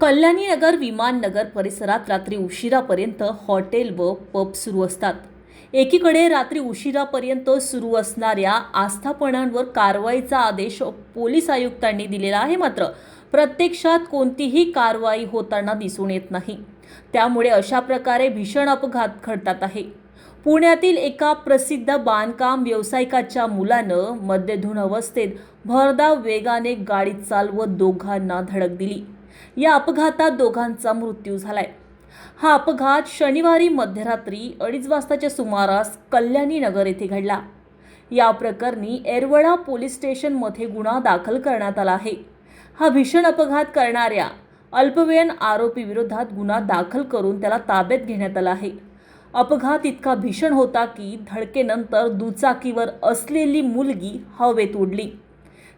कल्याणी नगर विमाननगर परिसरात रात्री उशिरापर्यंत हॉटेल व पब सुरू असतात. एकीकडे रात्री उशिरापर्यंत सुरू असणाऱ्या आस्थापनांवर कारवाईचा आदेश पोलीस आयुक्तांनी दिलेला आहे मात्र प्रत्यक्षात कोणतीही कारवाई होताना दिसून येत नाही. त्यामुळे अशा प्रकारे भीषण अपघात घडतात आहे. पुण्यातील एका प्रसिद्ध बांधकाम व्यावसायिकाच्या मुलानं मद्यधुन अवस्थेत भरधाव वेगाने गाडी चालवत दोघांना धडक दिली. या अपघातात दोघांचा मृत्यू झालाय. हा अपघात शनिवारी मध्यरात्री अडीच वाजताच्या सुमारास कल्याणी नगर येथे घडला. या प्रकरणी एरवडा पोलीस स्टेशनमध्ये गुन्हा दाखल करण्यात आला आहे. हा भीषण अपघात करणाऱ्या अल्पवयीन आरोपीविरोधात गुन्हा दाखल करून त्याला ताब्यात घेण्यात आला आहे. अपघात इतका भीषण होता की धडकेनंतर दुचाकीवर असलेली मुलगी हवेत उडली.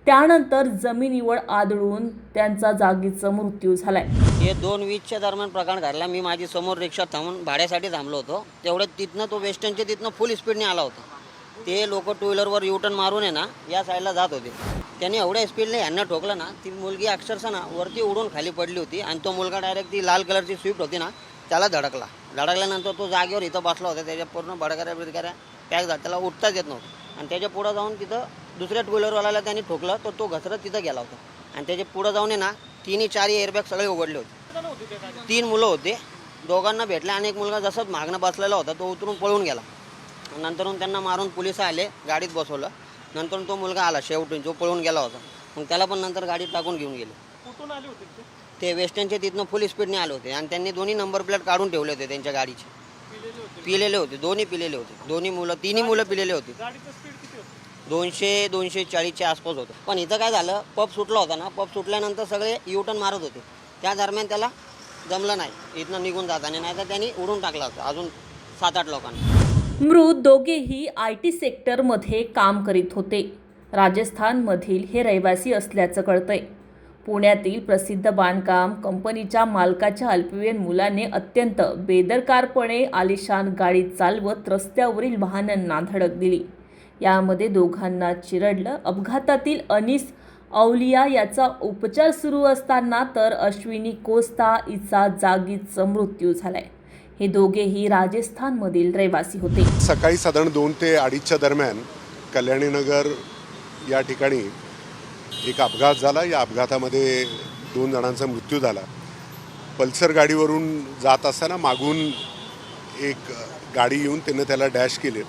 त्यानंतर जमिनीवर आदळून त्यांचा जागीचा मृत्यू झालाय. हे दोन वीसच्या दरम्यान प्रकार घडला. मी माझी समोर रिक्षा थांबून भाड्यासाठी थांबलो होतो. तेवढ्यात तिथनं तो वेस्टर्नच्या तिथनं फुल स्पीडने आला होता. ते लोक टू व्हीलरवर युटर्न मारून आहे ना या साईडला जात होते. त्यांनी एवढ्या स्पीडने यांना ठोकलं ना ती मुलगी अक्षरशः ना वरती उडून खाली पडली होती आणि तो मुलगा डायरेक्ट ती लाल कलरची स्विफ्ट होती ना त्याला धडकला. धडकल्यानंतर तो जागेवर इथं बसला होता. त्याच्या पूर्ण बडकऱ्या बिडकऱ्या पॅक झाला त्याला उठताच येत नव्हतं. आणि त्याच्या पुढं जाऊन तिथं दुसऱ्या टू व्हीलरवाल्याला त्यांनी ठोकलं तर तो घसरत तिथं गेला होता. आणि त्याच्या पुढं जाऊन आहे ना तिन्ही चारही एअरबॅग सगळे उघडले होते. तीन मुलं होते. दोघांना भेटले आणि एक मुलगा जसंच मागणं बसलेला होता तो उतरून पळून गेला. नंतरून त्यांना मारून पोलीस आले गाडीत बसवलं. नंतर तो मुलगा आला शेवटून जो पळून गेला होता. मग त्याला पण नंतर गाडीत टाकून घेऊन गेले. कुठून आले होते ते? वेस्टर्नचे तिथनं फुल स्पीडने आले होते. आणि त्यांनी दोन्ही नंबर प्लेट काढून ठेवले होते त्यांच्या गाडीचे. पिलेले होते. दोन्ही पिलेले होते. दोन्ही मुलं तिन्ही मुलं पिलेले होते? दोनशे दोनशे चाळीसच्या आसपास होतं. पण इथं काय झालं पब सुटला होता ना पब सुटल्यानंतर सगळे युटर्न मारत होते. त्या दरम्यान त्याला जमलं नाही. इथनं निघून जाताना नाही तर त्यांनी उडून टाकला होता अजून सात आठ लोकांना. मृत दोघेही आय टी सेक्टरमध्ये काम करीत होते. राजस्थानमधील हे रहिवासी असल्याचं कळतंय. पुण्यातील प्रसिद्ध बांधकाम कंपनीच्या मालकाच्या अल्पवयीन मुलाने अत्यंत बेदरकारपणे आलिशान गाडी चालवत रस्त्यावरील वाहनांना धडक दिली. यामध्ये दोघांना चिरडलं. अपघातातील अनिस औलिया याचा उपचार सुरू असताना तर अश्विनी कोस्ता हिचा जागीच मृत्यू झालाय. हे दोघेही राजस्थानमधील रहिवासी होते. सकाळी साधारण दोन ते अडीचच्या दरम्यान कल्याणीनगर या ठिकाणी एक अपघात झाला. या अपघातामध्ये दोन जणांचा मृत्यू झाला. पल्सर गाडीवरून जात असताना मागून एक गाडी येऊन त्यानं त्याला डॅश केले.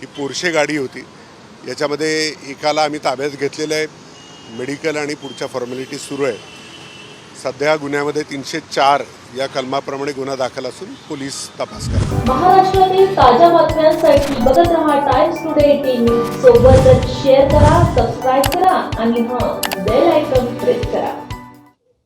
ही पोरशे गाडी होती. याच्यामध्ये एकाला आम्ही ताब्यात घेतलेलं आहे. मेडिकल आणि पुढच्या फॉर्मॅलिटी सुरू आहे. सध्या गुन्ह्यामध्ये तीनशे चार या कलमाप्रमाणे गुन्हा दाखल असून पोलीस तपास करतात. महाराष्ट्रातील ताज्या बातम्यांसाठी बघत रहा टाइम्स टुडे टीव्ही सोबतच शेअर करा सबस्क्राईब करा आणि हां बेल आयकॉन प्रेस करा.